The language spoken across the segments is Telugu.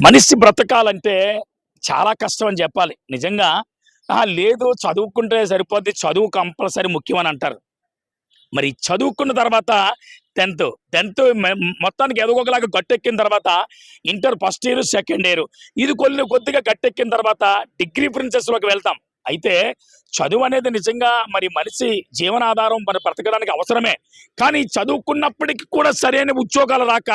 మనిషి బ్రతకాలంటే చాలా కష్టం అని చెప్పాలి. నిజంగా లేదు చదువుకుంటే సరిపోద్ది చదువు కంపల్సరీ ముఖ్యం అని అంటారు. మరి చదువుకున్న తర్వాత టెన్త్ టెన్త్ మొత్తానికి ఎదగోగలాగా గట్టెక్కిన తర్వాత inter first year second year ఇది కొన్ని కొద్దిగా గట్టెక్కిన తర్వాత డిగ్రీ ప్రిన్సెస్లోకి వెళ్తాం. అయితే చదువు అనేది నిజంగా మరి మనిషి జీవనాధారం మరి బ్రతకడానికి అవసరమే. కానీ చదువుకున్నప్పటికీ కూడా సరైన ఉద్యోగాలు రాక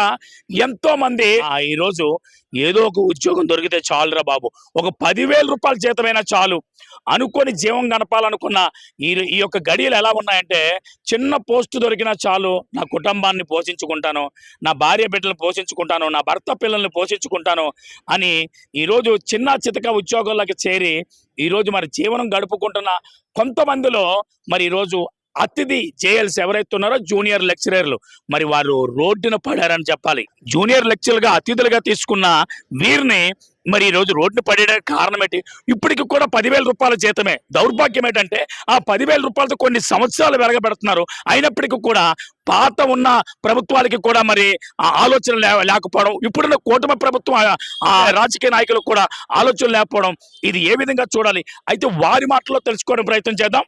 ఎంతో మంది "ఆ, ఈ రోజు ఏదో ఒక ఉద్యోగం దొరికితే చాలురా బాబు. ఒక పదివేల రూపాయల జీతమైనా చాలు. అనుకొని జీవం గడపాలనుకున్న ఈ ఈ యొక్క గడియలు ఎలా ఉన్నాయంటే చిన్న పోస్ట్ దొరికినా చాలు. నా కుటుంబాన్ని పోషించుకుంటాను. నా భార్య బిడ్డలు పోషించుకుంటాను. నా భర్త పిల్లల్ని పోషించుకుంటాను అని ఈరోజు చిన్న చితక ఉద్యోగంలోకి చేరి ఈరోజు మరి జీవనం గడుపుకుంటున్న కొంతమందిలో మరి ఈరోజు అతిథి జేఎల్స్ ఎవరైతే ఉన్నారో జూనియర్ లెక్చరర్లు. మరి వారు రోడ్డున పడారని చెప్పాలి. జూనియర్ లెక్చరర్గా అతిథులుగా తీసుకున్న వీరిని మరి ఈ రోజు పడేయడానికి కారణం ఏంటి? ఇప్పటికి కూడా పదివేల రూపాయల జీతమే. దౌర్భాగ్యం ఏంటంటే ఆ పదివేల రూపాయలతో కొన్ని సంవత్సరాలు వెలగబెడుతున్నారు. అయినప్పటికీ కూడా పాత ఉన్న ప్రభుత్వాలకి కూడా మరి ఆ ఆలోచన లేకపోవడం ఇప్పుడున్న కూటమి ప్రభుత్వం ఆ రాజకీయ నాయకులకు కూడా ఆలోచన లేకపోవడం ఇది ఏ విధంగా చూడాలి? అయితే వారి మాటల్లో తెలుసుకోవడం ప్రయత్నం చేద్దాం.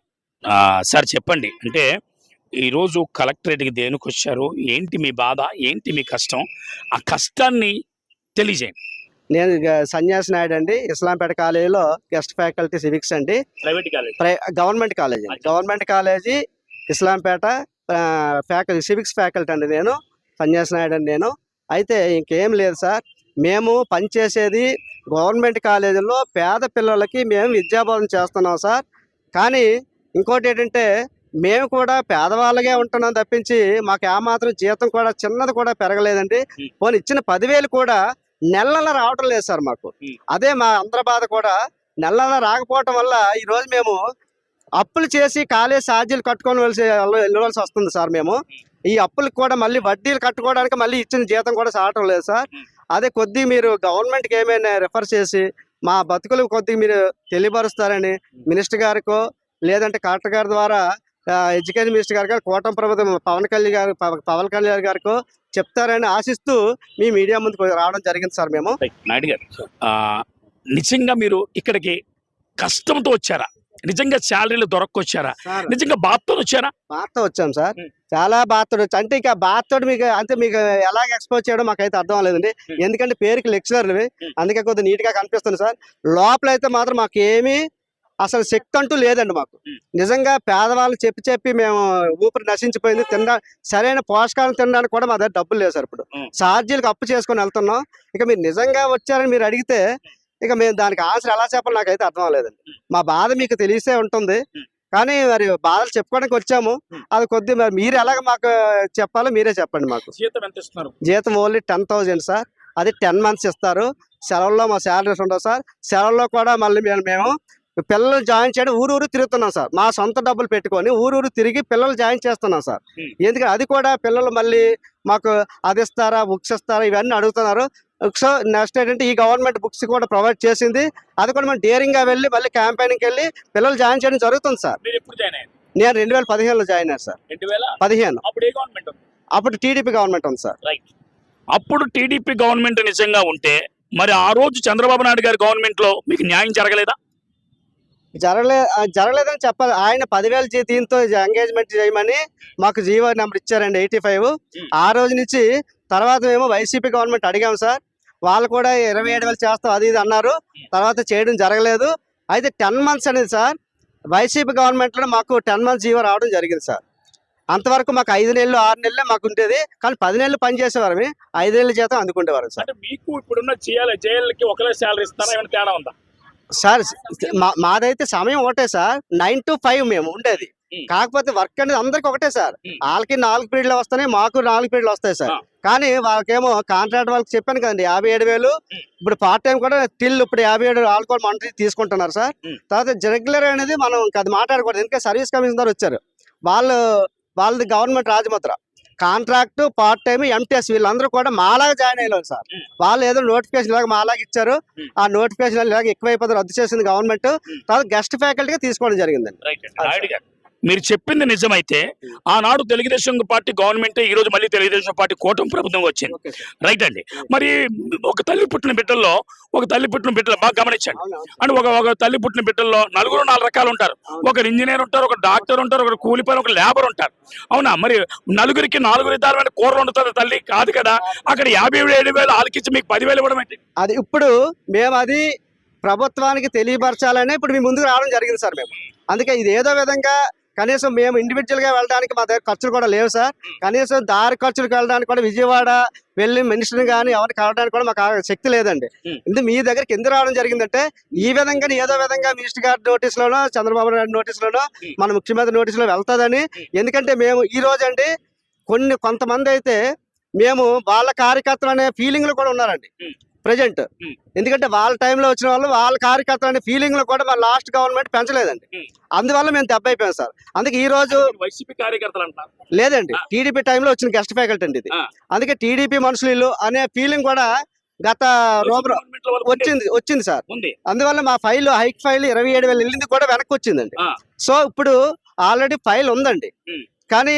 సార్ చెప్పండి. అంటే ఈరోజు కలెక్టరేట్కి దేనికి వచ్చారు ఏంటి మీ బాధ? ఏంటి మీ కష్టం? ఆ కష్టాన్ని తెలియజేయండి. నేను సన్యాసి నాయుడు అండి. ఇస్లాంపేట కాలేజీలో గెస్ట్ ఫ్యాకల్టీ సివిక్స్ అండి. Private college. Government college. అండి. Government college Islampeta faculty civics faculty అండి నేను. సన్యాసి నాయుడు అండి నేను. అయితే ఇంకేం లేదు సార్. మేము పనిచేసేది గవర్నమెంట్ కాలేజీలో పేద పిల్లలకి మేము విద్యాబోధన చేస్తున్నాం సార్. కానీ ఇంకోటి ఏంటంటే మేము కూడా పేదవాళ్ళగే ఉంటున్నాం తప్పించి మాకు ఏమాత్రం జీతం కూడా చిన్నది కూడా పెరగలేదండి. పోనీ ఇచ్చిన పదివేలు కూడా నెల నెల రావటం లేదు సార్ మాకు. అదే మా అందరి బాధ కూడా నెల నెల రాకపోవటం వల్ల ఈ రోజు మేము అప్పులు చేసి కాలేజ్ ఛార్జీలు కట్టుకొని వెళ్ళి వెళ్ళవలసి వస్తుంది సార్ మేము. ఈ అప్పులకు కూడా మళ్ళీ వడ్డీలు కట్టుకోవడానికి మళ్ళీ ఇచ్చిన జీతం కూడా సాగటం లేదు సార్. అదే కొద్ది మీరు గవర్నమెంట్కి ఏమైనా రిఫర్ చేసి మా బతుకులు కొద్దిగా మీరు తెలియపరుస్తారని మినిస్టర్ గారికో లేదంటే కలెక్టర్ గారి ద్వారా ఎడ్యుకేషన్ మినిస్టర్ గారికి కూటమి ప్రభుత్వం పవన్ కళ్యాణ్ గారు పవ- పవన్ కళ్యాణ్ గారికో చెప్తారని ఆశిస్తూ మీ మీడియా ముందుకు రావడం జరిగింది సార్ మేము. నాయుడు గారు నిజంగా మీరు ఇక్కడికి కష్టంతో వచ్చారా? నిజంగా శాలరీలు దొరక్కొచ్చారా? నిజంగా బాధతో వచ్చారా? బాధతో వచ్చాం సార్. చాలా బాధతో అంటే ఇక బాధతో మీకు అంటే మీకు ఎలాగ ఎక్స్పోజ్ చేయడం మాకైతే అర్థం అవ్వలేదండి. ఉం. ఎందుకంటే పేరుకి లెక్చరర్వి ఉం. అందుకే కొద్దిగా నీట్గా కనిపిస్తుంది సార్. లోపల అయితే మాత్రం మాకు ఏమీ అసలు శక్తి అంటూ లేదండి మాకు. నిజంగా పేదవాళ్ళు చెప్పి చెప్పి మేము ఊపిరి నశించిపోయింది తినడా సరైన పోషకాలను తినడానికి కూడా మా దగ్గర డబ్బులు లేదు సార్ ఇప్పుడు. ఛార్జీలకు అప్పు చేసుకొని వెళ్తున్నాం. ఇక మీరు నిజంగా వచ్చారని మీరు అడిగితే ఇక మేము దానికి ఆన్సర్ ఎలా చెప్పాలి నాకైతే అర్థం అవ్వలేదండి. మా బాధ మీకు తెలిసే ఉంటుంది. కానీ మరి బాధలు చెప్పుకోవడానికి వచ్చాము. అది కొద్ది మరి మీరు ఎలాగ మాకు చెప్పాలో మీరే చెప్పండి మాకు. జీతం ఓన్లీ టెన్ థౌజండ్ సార్. అది టెన్ మంత్స్ ఇస్తారు. సెలవుల్లో మా శాలరీస్ ఉండవు సార్. సెలవుల్లో కూడా మళ్ళీ మేము పిల్లలు జాయిన్ చేయడం ఊరు ఊరు తిరుగుతున్నాం సార్. మా సొంత డబ్బులు పెట్టుకొని ఊరు ఊరు తిరిగి పిల్లలు జాయిన్ చేస్తున్నాం సార్. ఎందుకంటే అది కూడా పిల్లలు మళ్ళీ మాకు అది ఇస్తారా బుక్స్ ఇస్తారా ఇవన్నీ అడుగుతున్నారు. బుక్స్ నెక్స్ట్ ఏంటంటే ఈ గవర్నమెంట్ బుక్స్ కూడా ప్రొవైడ్ చేసింది. అది కూడా మేము డేరింగ్గా వెళ్ళి మళ్ళీ క్యాంపెయినింగ్కి వెళ్ళి పిల్లలు జాయిన్ చేయడం జరుగుతుంది సార్. నేను రెండు వేల పదిహేనులో జాయిన్ అయ్యాను సార్. పదిహేను. అప్పుడు టీడీపీ గవర్నమెంట్ ఉంది సార్. అప్పుడు టీడీపీ గవర్నమెంట్ నిజంగా ఉంటే మరి ఆ రోజు చంద్రబాబు నాయుడు గారి గవర్నమెంట్లో మీకు న్యాయం జరగలేదా? జరగలే జరగలేదని చెప్పాలి. ఆయన పదివేల జీ- దీంతో ఎంగేజ్మెంట్ చేయమని మాకు జీవో నెంబర్ ఇచ్చారండి ఎయిటీ ఫైవ్. ఆ రోజు నుంచి తర్వాత మేము వైసీపీ గవర్నమెంట్ అడిగాము సార్. వాళ్ళు కూడా ఇరవై ఏడు వేలు చేస్తాం అది ఇది అన్నారు. తర్వాత చేయడం జరగలేదు. అయితే టెన్ మంత్స్ అనేది సార్ వైసీపీ గవర్నమెంట్లో మాకు టెన్ మంత్స్ జీవో రావడం జరిగింది సార్. అంతవరకు మాకు ఐదు నెలలు ఆరు నెలలే మాకు ఉండేది. కానీ పది నెలలు పని చేసేవారమే. ఐదు నెలల జీతం అందుకుంటేవారు సార్. మీకు ఇప్పుడున్న చేయాలి జైలుకి ఒకలే శాలరీ ఇస్తారా? ఏమైనా తేడా ఉందా? సార్ మా- మాదైతే సమయం ఒకటే సార్ నైన్ టు ఫైవ్ మేము ఉండేది. కాకపోతే వర్క్ అనేది అందరికి ఒకటే సార్. వాళ్ళకి నాలుగు పీరియడ్లు వస్తాయి మాకు నాలుగు పీరియడ్లు వస్తాయి సార్. కానీ వాళ్ళకేమో కాంట్రాక్ట్ వాళ్ళకి చెప్పాను కదండి యాభై ఏడు వేలు. ఇప్పుడు పార్ట్ టైం కూడా టిల్ ఇప్పుడు యాభై ఏడు ఆల్కోహల్ మంత్లీ తీసుకుంటున్నారు సార్. తర్వాత రెగ్యులర్ అనేది మనం అది మాట్లాడకూడదు ఎందుకంటే సర్వీస్ కమిషన్ ద్వారా వచ్చారు వాళ్ళు వాళ్ళది గవర్నమెంట్ రాజముద్ర కాంట్రాక్ట్ పార్ట్ టైం ఎంటీఎస్ వీళ్ళందరూ కూడా మాలాగా జాయిన్ అయ్యారు సార్. వాళ్ళు ఏదో నోటిఫికేషన్ ఇలాగ మాలాగా ఇచ్చారు. ఆ నోటిఫికేషన్ ఇలాగ ఎక్కువైపోతే రద్దు చేసింది గవర్నమెంట్. తర్వాత గెస్ట్ ఫ్యాకల్టీగా తీసుకోవడం జరిగిందండి. మీరు చెప్పింది నిజమైతే ఆనాడు తెలుగుదేశం పార్టీ గవర్నమెంట్ ఈ రోజు మళ్ళీ తెలుగుదేశం పార్టీ కూటమి ప్రభుత్వం వచ్చింది. రైట్ అండి. మరి ఒక తల్లి పుట్టిన బిడ్డల్లో ఒక తల్లి పుట్టిన బిడ్డలు బాగా గమనించండి. అంటే ఒక ఒక తల్లి పుట్టిన బిడ్డల్లో నలుగురు నాలుగు రకాలు ఉంటారు. ఒకరు ఇంజనీర్ ఉంటారు ఒక డాక్టర్ ఉంటారు ఒకరు కూలి పని ఒక లేబర్ ఉంటారు. అవునా? మరి నలుగురికి నాలుగు విధాలమైన కూరలు వండుతుంది తల్లి కాదు కదా. అక్కడ యాభై ఏడు వేలు ఆలకించి మీకు పదివేలు ఇవ్వడం ఏంటి? అది ఇప్పుడు మేము అది ప్రభుత్వానికి తెలియపరచాలనే ఇప్పుడు మీ ముందుకు రావడం జరిగింది సార్ మేము. అందుకే ఇది ఏదో విధంగా కనీసం మేము ఇండివిజువల్గా వెళ్ళడానికి మా దగ్గర ఖర్చులు కూడా లేవు సార్. కనీసం దారి ఖర్చులకు వెళ్ళడానికి కూడా విజయవాడ వెళ్ళి మినిస్టర్ని కానీ ఎవరిని కలవడానికి కూడా మాకు శక్తి లేదండి. ఇది మీ దగ్గరికి ఎందుకు రావడం జరిగిందంటే ఈ విధంగా ఏదో విధంగా మినిస్టర్ గారి నోటీస్ లోనో చంద్రబాబు నాయుడు నోటీస్ లోనో Hmm. మన ముఖ్యమంత్రి నోటీస్లో వెళ్తాదని. ఎందుకంటే మేము ఈ రోజు అండి కొన్ని కొంతమంది అయితే మేము వాళ్ళ కార్యకర్తలు అనే ఫీలింగ్లో కూడా ఉన్నారండి. ప్రజెంట్. ఎందుకంటే వాళ్ళ టైంలో వచ్చిన వాళ్ళు వాళ్ళ కార్యకర్తలు అనే ఫీలింగ్లో కూడా మన లాస్ట్ గవర్నమెంట్ పెంచలేదండి. అందువల్ల మేము దెబ్బ అయిపోయాం సార్ అందుకే ఈ రోజు వైసీపీ కార్యకర్తలు లేదండి. టీడీపీ టైంలో వచ్చిన గెస్ట్ ఫ్యాకల్టీ అండి ఇది. అందుకే టీడీపీ మనుషులు వీళ్ళు అనే ఫీలింగ్ కూడా గత రోబర్. వచ్చింది వచ్చింది సార్ అందువల్ల మా ఫైల్ హైక్ ఫైల్ ఇరవై ఏడు వేలు వెళ్ళింది కూడా వెనక్కి వచ్చిందండి. సో ఇప్పుడు ఆల్రెడీ ఫైల్ ఉందండి. కానీ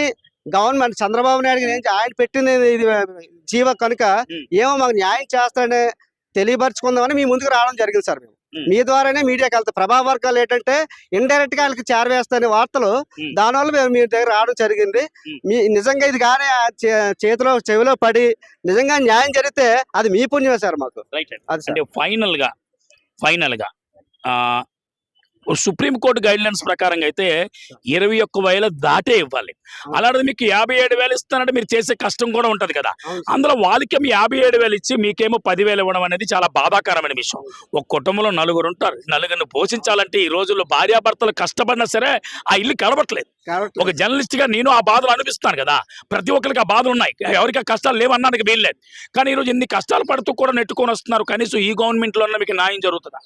గవర్నమెంట్ చంద్రబాబు నాయుడు గారు ఆయన పెట్టింది ఇది జీవ కనుక. ఏమో మాకు న్యాయం చేస్తాడని తెలియపరచుకుందామని మీ ముందుకు రావడం జరిగింది సార్ మేము. మీ ద్వారానే మీడియాకి వెళ్తాం ప్రభావ వర్గాలు ఏంటంటే ఇండైరెక్ట్గా వాళ్ళకి చేరవేస్తానే వార్తలు. దానివల్ల మేము మీ దగ్గర రావడం జరిగింది. మీ నిజంగా ఇది కానీ చేతిలో చెవిలో పడి నిజంగా న్యాయం జరిగితే అది మీ పుణ్యమే సార్ మాకు అది ఫైనల్గా ఫైనల్గా ఆ సుప్రీం కోర్టు గైడ్ లైన్స్ ప్రకారంగా అయితే ఇరవై ఒక్క వేల దాటే ఇవ్వాలి. అలాంటిది మీకు యాభై ఏడు వేలు ఇస్తానంటే మీరు చేసే కష్టం కూడా ఉంటది కదా. అందులో వాళ్ళకేమో యాభై ఏడు వేలు ఇచ్చి మీకేమో పదివేలు ఇవ్వడం అనేది చాలా బాధాకరమైన విషయం. ఒక కుటుంబంలో నలుగురు ఉంటారు. నలుగురిని పోషించాలంటే ఈ రోజుల్లో భార్యాభర్తలు కష్టపడినా సరే ఆ ఇల్లు కలవట్లేదు కాబట్టి ఒక జర్నలిస్ట్గా నేను ఆ బాధలు అనిపిస్తాను కదా. ప్రతి ఒక్కరికి ఆ బాధలు ఉన్నాయి. ఎవరికి ఆ కష్టాలు లేవన్నానికి వీల్లేదు. కానీ ఈరోజు ఇన్ని కష్టాలు పడుతూ కూడా నెట్టుకొని వస్తున్నారు. కనీసం ఈ గవర్నమెంట్లో మీకు న్యాయం జరుగుతుందా?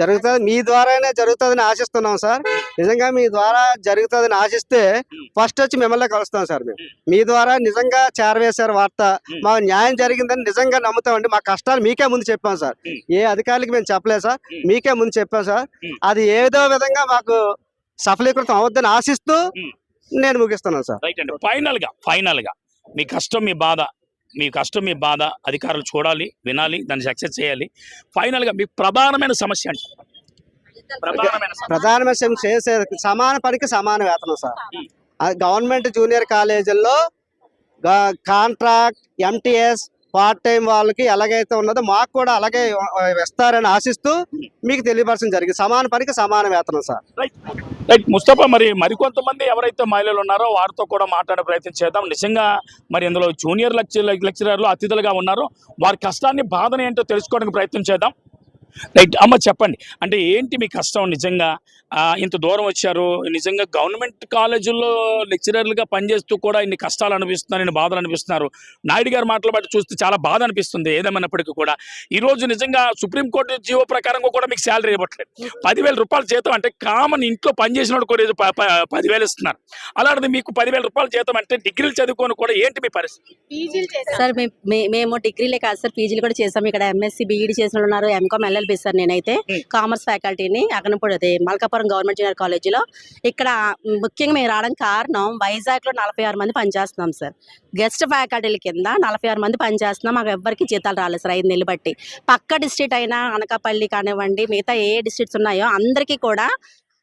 జరుగుతుంది మీ ద్వారానే జరుగుతుందని ఆశిస్తున్నాం సార్ నిజంగా మీ ద్వారా జరుగుతుందని ఆశిస్తే. ఫస్ట్ వచ్చి మిమ్మల్ని కలుస్తాం సార్ మేము మీ ద్వారా నిజంగా చేరవేశారు వార్త. మా న్యాయం జరిగిందని నిజంగా నమ్ముతామండి మా కష్టాలు మీకే ముందు చెప్పాం సార్. ఏ అధికారులకి మేము చెప్పలేదు సార్. మీకే ముందు చెప్పాం సార్. అది ఏదో విధంగా మాకు సఫలీకృతం అవద్దని ఆశిస్తూ. నేను ముగిస్తున్నాను సార్ రైట్ అండి ఫైనల్గా ఫైనల్గా మీ కష్టం మీ బాధ మీ కష్టం మీ బాధ అధికారులు చూడాలి వినాలి దాన్ని సక్సెస్ చేయాలి. ఫైనల్గా మీ ప్రధానమైన సమస్య అంటే ప్రధానమైన సమస్య చేసే సమాన పనికి సమాన వేతనం సార్. ఆ గవర్నమెంట్ జూనియర్ కాలేజీల్లో కాంట్రాక్ట్ ఎంటీఎస్ పార్ట్ టైం వాళ్ళకి ఎలాగైతే ఉన్నదో మాకు కూడా అలాగే ఇస్తారని ఆశిస్తూ మీకు తెలియపరచడం జరిగింది. సమాన పనికి సమాన వేతనం సార్. రైట్ ముస్తఫా మరి మరికొంతమంది ఎవరైతే మహిళలు ఉన్నారో వారితో కూడా మాట్లాడే ప్రయత్నం చేద్దాం. నిజంగా మరి ఇందులో జూనియర్ లెక్చర్ లెక్చరర్లు అతిథులుగా ఉన్నారు. వారి కష్టాన్ని బాధను ఏంటో తెలుసుకోవడానికి ప్రయత్నం చేద్దాం. రైట్ అమ్మ చెప్పండి. అంటే ఏంటి మీ కష్టం నిజంగా? ఆ, ఇంత దూరం వచ్చారు. నిజంగా గవర్నమెంట్ కాలేజీల్లో లెక్చరర్లుగా పనిచేస్తూ కూడా ఇన్ని కష్టాలు అనిపిస్తున్నారు ఇన్ని బాధలు అనిపిస్తున్నారు నాయుడు గారి మాటలు బట్టి చూస్తే చాలా బాధ అనిపిస్తుంది ఏదేమైనప్పటికీ కూడా. ఈ రోజు నిజంగా సుప్రీంకోర్టు జీవో ప్రకారంగా కూడా మీకు శాలరీ ఇవ్వట్లేదు. పదివేల రూపాయల జీతం అంటే కామన్ ఇంట్లో పనిచేసినోడు కూడా పదివేలు ఇస్తున్నారు. అలాంటిది మీకు పదివేల రూపాయల జీతం అంటే డిగ్రీలు చదువుకొని కూడా ఏంటి మీ పరిస్థితి? సార్ మేము డిగ్రీలే కాదు సార్ పీజీలు కూడా చేసాం ఇక్కడ ఎంఎస్సి బీఈడి చేసిన ఉన్నారు ఎంకామ్ ఎల్ఎల్బి సార్ నేనైతే. కామర్స్ ఫ్యాకల్టీని అగనపూడి అదే మల్కాపురం గవర్నమెంట్ జూనియర్ కాలేజీలో. ఇక్కడ ముఖ్యంగా మేము రావడానికి కారణం వైజాగ్లో నలభై ఆరు మంది పనిచేస్తున్నాం సార్. గెస్ట్ ఫ్యాకల్టీల కింద నలభై ఆరు మంది పనిచేస్తున్నాం. మాకు ఎవ్వరికి జీతాలు రాలేదు సార్ ఐదు నెలలు బట్టి. పక్క డిస్ట్రిక్ట్ అయినా అనకాపల్లి కానివ్వండి మిగతా ఏ డిస్ట్రిక్ట్స్ ఉన్నాయో అందరికీ కూడా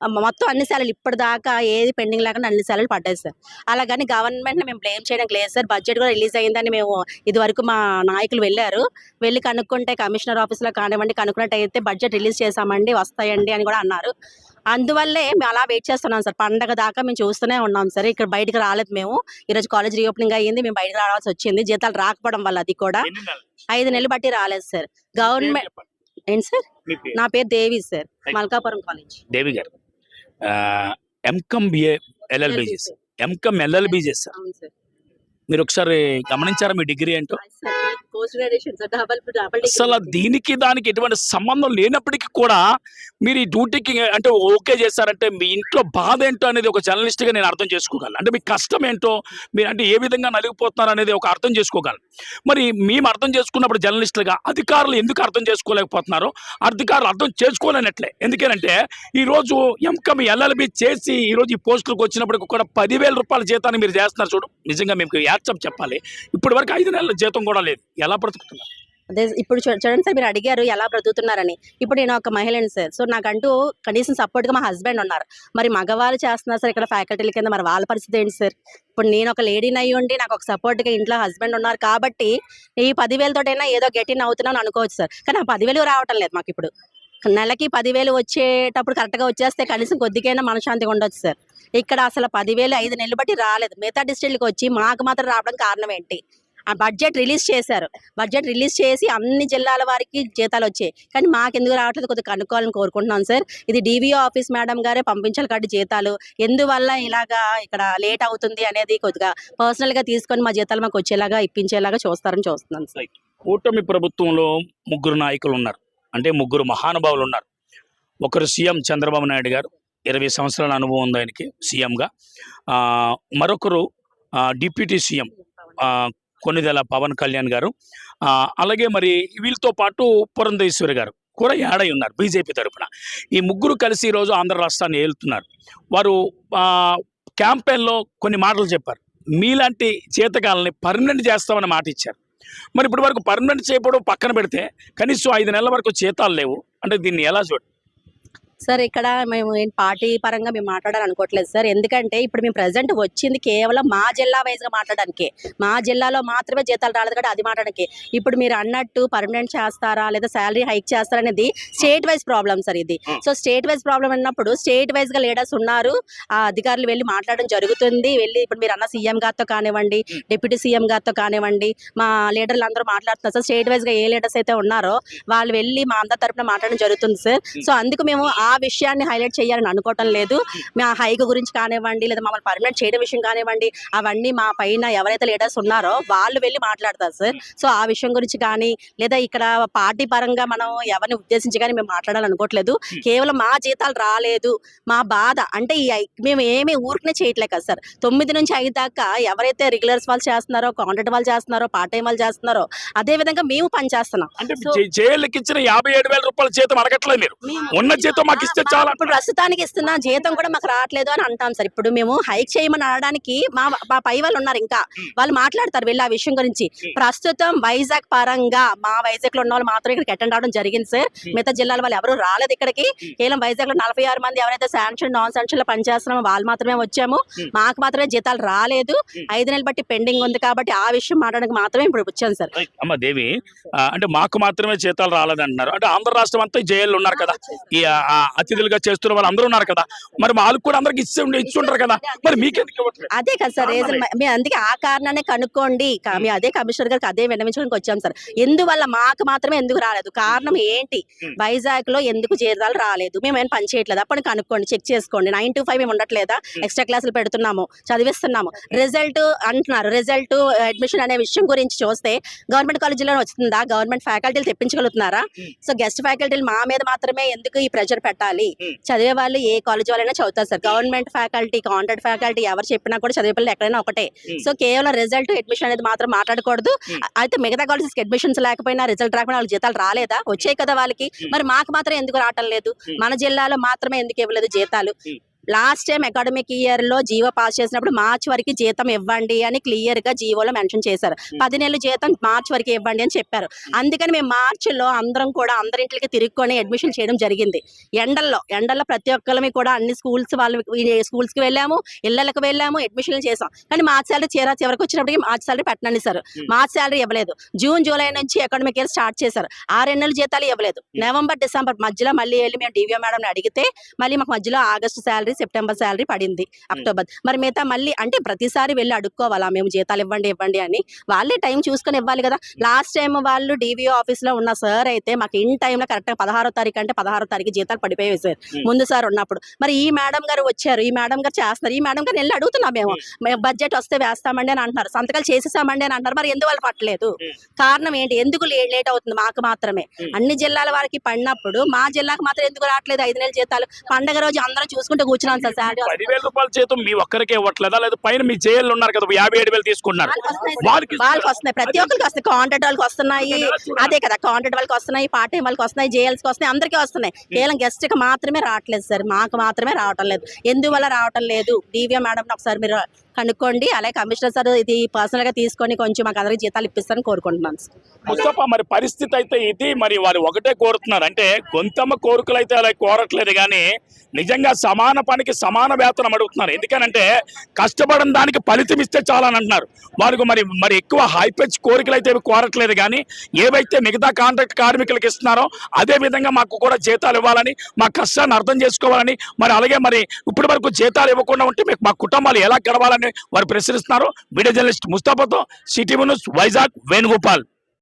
మొత్తం అన్ని శాలలు ఇప్పటిదాకా ఏది పెండింగ్ లేకుండా అన్ని శాలలు పడ్డాయి సార్. అలాగని గవర్నమెంట్ మేము బ్లేమ్ చేయడానికి లేదు సార్. బడ్జెట్ కూడా రిలీజ్ అయిందని మేము ఇది వరకు మా నాయకులు వెళ్ళారు. వెళ్ళి కనుక్కుంటే కమిషనర్ ఆఫీస్లో కానివ్వండి కనుక్కున్నట్టయితే బడ్జెట్ రిలీజ్ చేసామండి వస్తాయండి అని కూడా అన్నారు. అందువల్లే మేము అలా వెయిట్ చేస్తున్నాం సార్. పండగ దాకా మేము చూస్తూనే ఉన్నాం సార్. ఇక్కడ బయటకు రాలేదు మేము. ఈరోజు కాలేజ్ రీఓపెనింగ్ అయ్యింది. మేము బయటకు రావాల్సి వచ్చింది. జీతాలు రాకపోవడం వల్ల అది కూడా? ఐదు నెలలు బట్టి రాలేదు సార్. గవర్నమెంట్. ఏంటి సార్? నా పేరు దేవి సార్. మల్కాపురం కాలేజ్. దేవి గారు. ఎంకమ్ బిఏ ఎల్ఎల్బి చేశారు. ఎంకమ్ ఎల్ఎల్బి చేశారు. మీరు ఒకసారి గమనించారా మీ డిగ్రీ ఏంటో? Post post graduation sir double double అసలు దీనికి దానికి ఎటువంటి సంబంధం లేనప్పటికీ కూడా మీరు ఈ డ్యూటీకి అంటే ఓకే చేశారంటే మీ ఇంట్లో బాధ ఏంటో అనేది ఒక జర్నలిస్ట్గా నేను అర్థం చేసుకోగలను. అంటే మీ కష్టం ఏంటో మీరు అంటే ఏ విధంగా నలిగిపోతున్నారు అనేది ఒక అర్థం చేసుకోగలను. మరి మేము అర్థం చేసుకున్నప్పుడు జర్నలిస్టులుగా అధికారులు ఎందుకు అర్థం చేసుకోలేకపోతున్నారో అధికారులు అర్థం చేసుకోలేనట్లే. ఎందుకేనంటే ఈ రోజు ఎంకమ్ ఎల్ఎల్బి చేసి ఈ రోజు ఈ పోస్టులకు వచ్చినప్పటికి కూడా పదివేల రూపాయల జీతాన్ని మీరు చేస్తున్నారు చూడు. నిజంగా మీకు యాక్సెప్ట్ చెప్పాలి. ఇప్పటి వరకు ఐదు నెలల జీతం కూడా లేదు. ఎలా బ్రతుకుతున్నారు? అదే ఇప్పుడు చూడండి సార్ మీరు అడిగారు ఎలా బ్రతుకుతున్నారని. ఇప్పుడు నేను ఒక మహిళని సార్. సో నాకంటూ కనీసం సపోర్ట్గా గా మా హస్బెండ్ ఉన్నారు. మరి మగవాళ్ళు చేస్తున్నారు సార్ ఇక్కడ ఫ్యాకల్టీల కింద. మరి వాళ్ళ పరిస్థితి ఏంటి సార్? ఇప్పుడు నేను ఒక లేడీని అయ్యి ఉండి నాకు ఒక సపోర్ట్గా గా ఇంట్లో హస్బెండ్ ఉన్నారు కాబట్టి ఈ పదివేలతోటైనా ఏదో గెటిన్ అవుతున్నాను అనుకోవచ్చు సార్. కానీ ఆ పదివేలు రావటం లేదు మాకు ఇప్పుడు. నెలకి పదివేలు వచ్చేటప్పుడు కరెక్ట్గా వచ్చేస్తే కనీసం కొద్దికైనా మనశ్శాంతిగా ఉండొచ్చు సార్. ఇక్కడ అసలు పదివేలు ఐదు నెలలు బట్టి రాలేదు. మిగతా డిస్ట్రిక్ట్కి వచ్చి మాకు మాత్రం రావడం కారణం ఏంటి? ఆ బడ్జెట్ రిలీజ్ చేశారు. బడ్జెట్ రిలీజ్ చేసి అన్ని జిల్లాల వారికి జీతాలు వచ్చాయి. కానీ మాకు ఎందుకు రావట్లేదు. కొద్దిగా కనుక్కోవాలని కోరుకుంటున్నాను సార్. ఇది డీవీఓ ఆఫీస్ మేడం గారే పంపించాలి కాబట్టి జీతాలు. ఎందువల్ల ఇలాగా ఇక్కడ లేట్ అవుతుంది అనేది కొద్దిగా పర్సనల్గా తీసుకొని మా జీతాలు మాకు వచ్చేలాగా ఇప్పించేలాగా చూస్తారని చూస్తున్నాను సార్. కూటమి ప్రభుత్వంలో ముగ్గురు నాయకులు ఉన్నారు. అంటే ముగ్గురు మహానుభావులు ఉన్నారు. ఒకరు సీఎం చంద్రబాబు నాయుడు గారు. ఇరవై సంవత్సరాల అనుభవం ఉంది ఆయనకి సీఎంగా. మరొకరు డిప్యూటీ సీఎం కొన్నిదెల పవన్ కళ్యాణ్ గారు. అలాగే మరి వీళ్ళతో పాటు పురంధేశ్వరి గారు కూడా యాడై ఉన్నారు బీజేపీ తరఫున ఈ ముగ్గురు కలిసి ఈరోజు ఆంధ్ర రాష్ట్రాన్ని ఏలుతున్నారు. వారు క్యాంపెయిన్లో కొన్ని మాటలు చెప్పారు. మీలాంటి చేతకాలని పర్మనెంట్ చేస్తామని మాట ఇచ్చారు. మరి ఇప్పటి వరకు పర్మనెంట్ చేయకపోవడం పక్కన పెడితే కనీసం ఐదు నెలల వరకు చేతాలు లేవు. అంటే దీన్ని ఎలా చూడండి సార్ ఇక్కడ మేము ఏం పార్టీ పరంగా మేము మాట్లాడాలని అనుకోవట్లేదు సార్. ఎందుకంటే ఇప్పుడు మేము ప్రజెంట్ వచ్చింది కేవలం మా జిల్లా వైజ్గా మాట్లాడడానికి. మా జిల్లాలో మాత్రమే జీతాలు రాలేదు కాబట్టి అది మాట్లాడడానికి. ఇప్పుడు మీరు అన్నట్టు పర్మనెంట్ చేస్తారా లేదా శాలరీ హైక్ చేస్తారా అనేది స్టేట్ వైజ్ ప్రాబ్లం సార్ ఇది. Hmm. So state wise problem అన్నప్పుడు స్టేట్ వైజ్గా లీడర్స్ ఉన్నారు. ఆ అధికారులు వెళ్ళి మాట్లాడడం జరుగుతుంది. వెళ్ళి ఇప్పుడు మీరు అన్న సీఎం గారితో కానివ్వండి డిప్యూటీ సీఎం గారితో కానివ్వండి మా లీడర్లు అందరూ మాట్లాడుతున్నారు సార్. స్టేట్ వైజ్గా ఏ లీడర్స్ అయితే ఉన్నారో వాళ్ళు వెళ్ళి మా అందరి తరపున మాట్లాడడం జరుగుతుంది సార్. సో అందుకు మేము ఆ విషయాన్ని హైలైట్ చేయాలని అనుకోవటం లేదు. మా హైక్ గురించి కానివ్వండి లేదా మమ్మల్ని పర్మనెంట్ చేయడం విషయం కానివ్వండి అవన్నీ మా పైన ఎవరైతే లీడర్స్ ఉన్నారో వాళ్ళు వెళ్ళి మాట్లాడతారు సార్. సో ఆ విషయం గురించి కానీ లేదా ఇక్కడ పార్టీ పరంగా మనం ఎవరిని ఉద్దేశించి కానీ మేము మాట్లాడాలనుకోవట్లేదు కేవలం మా జీతాలు రాలేదు మా బాధ. అంటే ఈ మేము ఏమీ ఊరికనే చేయట్లేదు కదా సార్. తొమ్మిది నుంచి ఐదు దాకా ఎవరైతే రెగ్యులర్స్ వాళ్ళు చేస్తున్నారో కాంట్రాక్ట్ వాళ్ళు చేస్తున్నారో పార్ట్ టైం వాళ్ళు చేస్తున్నారో అదే విధంగా మేము పని చేస్తున్నాం. అంటే So- జై- జైళ్ళకి ఇచ్చిన యాభై ఏడు వేల రూపాయల జీతం అడగట్లేదు మీరు. ఉన్న జీతం మాకు ఇస్తే చాలా ఇప్పుడు ప్రస్తుతానికి ఇస్తున్న జీతం కూడా మాకు రావట్లేదు అని అంటాం సార్. ఇప్పుడు మేము హైక్ చేయమని అనడానికి మా మా పై వాళ్ళు ఉన్నారు ఇంకా. వాళ్ళు మాట్లాడతారు వెళ్ళి ఆ విషయం గురించి. ప్రస్తుతం వైజాగ్ పరంగా మా వైజాగ్లో ఉన్న వాళ్ళు మాత్రం ఇక్కడికి అటెండ్ అవడం జరిగింది సార్. మిగతా జిల్లాల వాళ్ళు ఎవరు రాలేదు ఇక్కడికి. కేవలం వైజాగ్లో నలభై ఆరు మంది ఎవరైతే శాంక్షన్ నాన్ శాంక్షన్లో పనిచేస్తున్నామో వాళ్ళు మాత్రమే వచ్చాము. మాకు మాత్రమే జీతాలు రాలేదు. ఐదు నెలలు బట్టి పెండింగ్ ఉంది కాబట్టి ఆ విషయం మాట్లాడడానికి మాత్రమే ఇప్పుడు వచ్చాను సార్. అమ్మ దేవి అంటే మాకు మాత్రమే జీతాలు రాలేదంటున్నారు. అంటే ఆంధ్ర రాష్ట్రం అంతా జైల్లో ఉన్నారు కదా. ఈ అతిథులుగా చేస్తున్న వాళ్ళు అందరూ ఉన్నారు కదా. మరి వాళ్ళకి కూడా అందరికి ఇచ్చి ఉండి- ఇచ్చి ఉంటారు కదా. మరి మీకెందుకు అదే కదా సార్. మేము అందుకే ఆ కారణాన్ని కనుక్కోండి. మేము అదే కమిషనర్ గారికి అదే విన్నవించడానికి వచ్చాం సార్. ఎందువల్ల మాకు మాత్రమే ఎందుకు రాలేదు? కారణం ఏంటి. వైజాగ్లో ఎందుకు జీతాలు రాలేదు? మేము ఏం పని చేయట్లేదు? అప్పుడు కనుక్కోండి చెక్ చేసుకోండి. నైన్ టు ఫైవ్ మేము ఉండట్లేదా? ఎక్స్ట్రా క్లాసులు పెడుతున్నాము చదివిస్తున్నాము. రిజల్ట్ అంటున్నారు. రిజల్ట్ అడ్మిషన్ అనే విషయం గురించి చూస్తే గవర్నమెంట్ కాలేజీలో వస్తుందా గవర్నమెంట్ ఫ్యాకల్టీలు తెప్పించగలుగుతున్నారా. సో గెస్ట్ ఫ్యాకల్టీలు మా మీద మాత్రమే ఎందుకు ఈ ప్రెషర్ పెట్టాలి. చదివే వాళ్ళు ఏ కాలేజ్ వాళ్ళైనా చదువుతారు sir government faculty contract faculty ఎవరు చెప్పినా కూడా చదివే పిల్లలు ఎక్కడైనా ఒకటే. సో కేవలం రిజల్ట్ అడ్మిషన్ అనేది మాత్రం మాట్లాడకూడదు అయితే మిగతా కాలేజెస్ అడ్మిషన్స్ లేకపోయినా రిజల్ట్ రాకపోయినా వాళ్ళకి జీతాలు రాలేదా వచ్చాయి కదా వాళ్ళకి. మరి మాకు మాత్రం ఎందుకు రావటం లేదు. మన జిల్లాలో మాత్రమే ఎందుకు ఇవ్వలేదు జీతాలు. లాస్ట్ టైం అకాడమిక్ ఇయర్లో జీవో పాస్ చేసినప్పుడు మార్చ్ వరకు జీతం ఇవ్వండి అని క్లియర్గా జీవోలో మెన్షన్ చేశారు. పది నెలలు జీతం మార్చ్ వరకు ఇవ్వండి అని చెప్పారు. అందుకని మేము మార్చ్లో అందరం కూడా అందరింటికి తిరుక్కొని అడ్మిషన్ చేయడం జరిగింది. ఎండల్లో ఎండల్లో ప్రతి ఒక్కరిమి కూడా అన్ని స్కూల్స్ వాళ్ళు స్కూల్స్కి వెళ్ళాము ఇళ్ళకు వెళ్ళాము అడ్మిషన్లు చేసాం కానీ మార్చ్ సాలరీ చీర చివరికి వచ్చినప్పటికి మార్చ్ సాలరీ పెట్టనని సార్. Hmm. మార్చ్ సాలరీ ఇవ్వలేదు. జూన్ జూలై నుంచి అకాడమిక్ ఇయర్ స్టార్ట్ చేశారు. ఆ రెండు నెలలు జీతాలు ఇవ్వలేదు. నవంబర్ డిసెంబర్ మధ్యలో మళ్ళీ వెళ్ళి మేము డివిఓ మేడం అడిగితే మళ్ళీ మాకు మధ్యలో ఆగస్టు శాలరీస్ సెప్టెంబర్ శాలరీ పడింది అక్టోబర్ మరి మిగతా మళ్ళీ అంటే ప్రతిసారి వెళ్ళి అడుక్కోవాలా మేము జీతాలు ఇవ్వండి ఇవ్వండి అని. వాళ్ళే టైం చూసుకొని ఇవ్వాలి కదా. లాస్ట్ టైం వాళ్ళు డివిఓ ఆఫీస్లో ఉన్న సార్ అయితే మాకు ఇన్ టైంలో కరెక్ట్ పదహారో తారీఖు అంటే పదహారో తారీఖు జీతాలు పడిపోయాయి సార్ Hmm. ముందు సార్ ఉన్నప్పుడు. మరి ఈ మేడం గారు వచ్చారు ఈ మేడం గారు చేస్తున్నారు ఈ మేడం గారు వెళ్ళి అడుగుతున్నాం మేము. బడ్జెట్ వస్తే వేస్తామండి అని అంటున్నారు. సంతకాలు చేసేసామండి అని అంటారు మరి ఎందువల్ల పట్టలేదు? Hmm. కారణం ఏంటి? ఎందుకు లేట్ అవుతుంది మాకు మాత్రమే. Hmm. అన్ని జిల్లాల వారికి పడినప్పుడు మా జిల్లాకు మాత్రం ఎందుకు రావట్లేదు ఐదు నెలల జీతాలు? పండగ రోజు అందరం చూసుకుంటూ కూర్చున్నాం సార్ శాలరీ. పదివేల రూపాయల జీతం మీ ఒక్కరికే ఇవ్వట్లేదా? లేదా పైన మీ జైలు ఉన్నారు కదా యాభై ఏడు వేలు తీసుకుంటున్నారు వాళ్ళకి వస్తున్నాయి. వాళ్ళకి ప్రతి ఒక్కరికి వస్తాయి కాంట్రాక్ట్ వాళ్ళకి వస్తున్నాయి. అదే కదా కాంట్రాక్ట్ వాళ్ళకి వస్తున్నాయి. పార్ట్ టైం వాళ్ళకి వస్తున్నాయి. జేఎల్స్కి వస్తున్నాయి. అందరికీ వస్తున్నాయి. కేవలం గెస్ట్కి మాత్రమే రావట్లేదు సార్. మాకు మాత్రమే రావటం లేదు. ఎందువల్ల రావటం లేదు? డివిఎం మేడం ఒకసారి మీరు కనుక్కోండి. అలాగే కమిషనర్ సార్ ఇది పర్సనల్గా తీసుకొని కొంచెం మాకు అందరికి జీతాలు ఇప్పిస్తారని కోరుకుంటున్నాను సార్. ముస్తఫా మరి పరిస్థితి అయితే ఇది. మరి వారు ఒకటే కోరుతున్నారు. అంటే గొంతమ్మ కోరికలు అయితే అలా కోరట్లేదు కానీ నిజంగా సమాన పనికి సమాన వేతనం అడుగుతున్నారు. ఎందుకనంటే కష్టపడిన దానికి ఫలితం ఇస్తే చాలని అంటున్నారు. వారికి మరి మరి ఎక్కువ హైపెచ్ కోరికలు అయితే కోరట్లేదు కానీ ఏవైతే మిగతా కాంట్రాక్ట్ కార్మికులకు ఇస్తున్నారో అదే విధంగా మాకు కూడా జీతాలు ఇవ్వాలని మా కష్టాన్ని అర్థం చేసుకోవాలని మరి అలాగే మరి ఇప్పటి వరకు జీతాలు ఇవ్వకుండా ఉంటే మీకు మా కుటుంబాలు ఎలా గడవాలని వారు ప్రశ్నిస్తున్నారు. మీడియా జర్నలిస్ట్ ముస్తాఫాతో సిటీ న్యూస్ వైజాగ్ వేణుగోపాల్.